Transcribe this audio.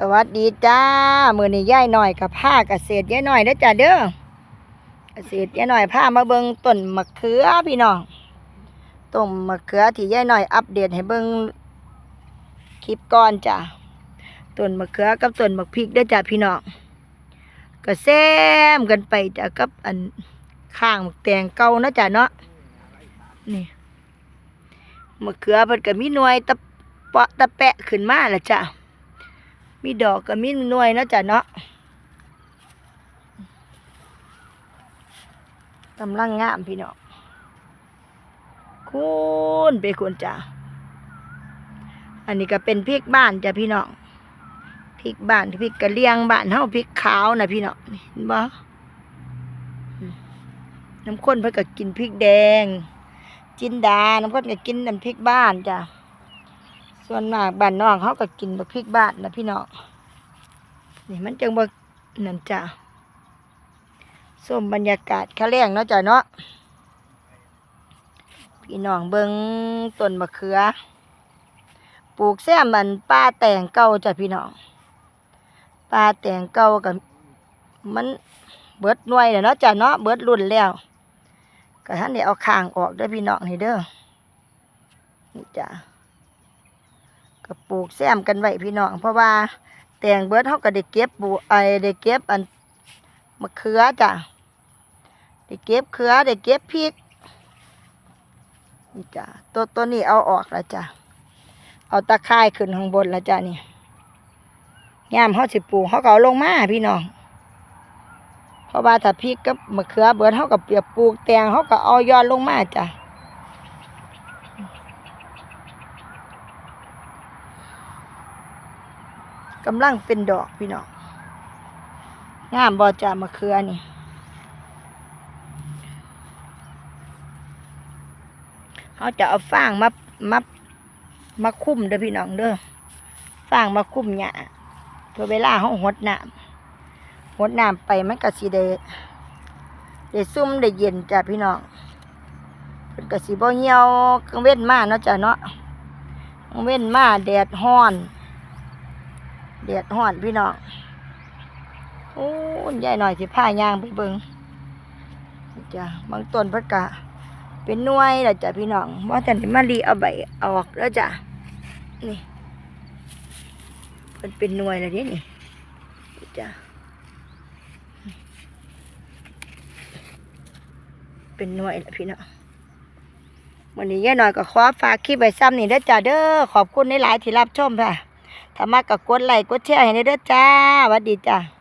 สวัสดีจ้า มือนี้ย่ายหน่อยกับผ้าเกษตรย่ายหน่อยเด้อจ้าเด้อเกษตรย่ายหน่อยผ้ามาเบิงต้นมะเขือพี่น้องต้นมะเขือที่ย่ายหน่อยอัปเดตให้เบิงคลิปก่อนจ้าต้นมะเขือกับต้นมะพริกเด้จ้าพี่น้องก็แซมกันไปจ้ะกับอันข้างมกแตงเก่านะจ้ะเนาะนี่มะเขือเพิ่นก็มีหน่วยตะปะตะแปะขึ้นมาและจ้ะ มีดอกก็มีหน่วยนะจ้ะเนาะกำลังงามพี่น้องคุณไปคุณจ้ะอันนี้ก็เป็นพริกบ้านจ้ะพี่น้องพริกบ้านพริกกะเลียงบ้านเฮาพริกขาวนะพี่น้องนี่เห็นบ่น้ำข้นเพิ่นก็กินพริกแดง จินดา น้ำข้นก็กินน้ำพริกบ้านจ้ะ ส่วนมากบ้านน้องเขาก็กินบักพริกบ้านนะพี่น้องนี่มันจังบ่นั่นจ้ะส้มบรรยากาศข้าแรงเนาะจ้ะเนาะพี่น้องเบิงต้นมะเขือ ปลูกแซมมันป้าแต่งเก่าจ้ะพี่น้องปลาแต่งเก่ากับมันเบิดหน่วยแล้วเนาะจ้ะเนาะเบิดรุ่นแล้วก็ท่านได้เอาคางออกเด้พี่น้องนี่เด้อนี่จ้ะ ก็ปลูกแซมกันไว้พี่น้อง เพราะว่าแตงเบิร์ดเขาก็ได้เก็บปูไอได้เก็บอันมะเขือจ้ะได้เก็บเขือได้เก็บพริกนี่จ้ะตัวตัวนี้เอาออกแล้วจ้ะเอาตะไคร้ขึ้นข้างบนแล้วจ้ะนี่ยามเขาสิปลูกเขาก็เอาลงมาพี่น้องเพราะว่าถ้าพริกกับมะเขือเบิดเขาก็เปียบปลูกแตงเขาก็เอายอนลงมาจ้ะ กำลังเป็นดอกพี่น้องงามบ่จ้ะมะเขือนี่เขาจะเอาฟางมามามาคุ้มเด้อพี่น้องเด้อฟางมาคุ้มหญ้าเพื่อเวลาเขาหดน้ำหดน้ำไปมันก็สิได้ได้ซุ่มได้เย็นจ้ะพี่น้องเพิ่นก็สิบ่เหี่ยวกลางเว้นมาเนาะจ้ะเนาะกลางเว้นมาแดดร้อน แดดร้อนพี่น้องโอ้ยยายหน่อยสิพายางไปเบิงจ้ะบางต้นพิ่นก็เป็นน่วยแล้วจ้ะพี่น้องว่าแต่นี่มารีเอาใบออกแล้วจ้ะนี่มันเป็นน่วยแล้วเด้นี่นี่จ้ะเป็นหน่วยแล้วพี่น้องวันนี้ย่าหน่อยก็ขอฝากคลิปไว้ซ้ำนี่เด้อจ้าเด้อขอบคุณในหลายที่รับชมค่ะ ถ้ามากก็กดไลค์กดแชร์ให้เด้วยจ้าสวัสดีจ้า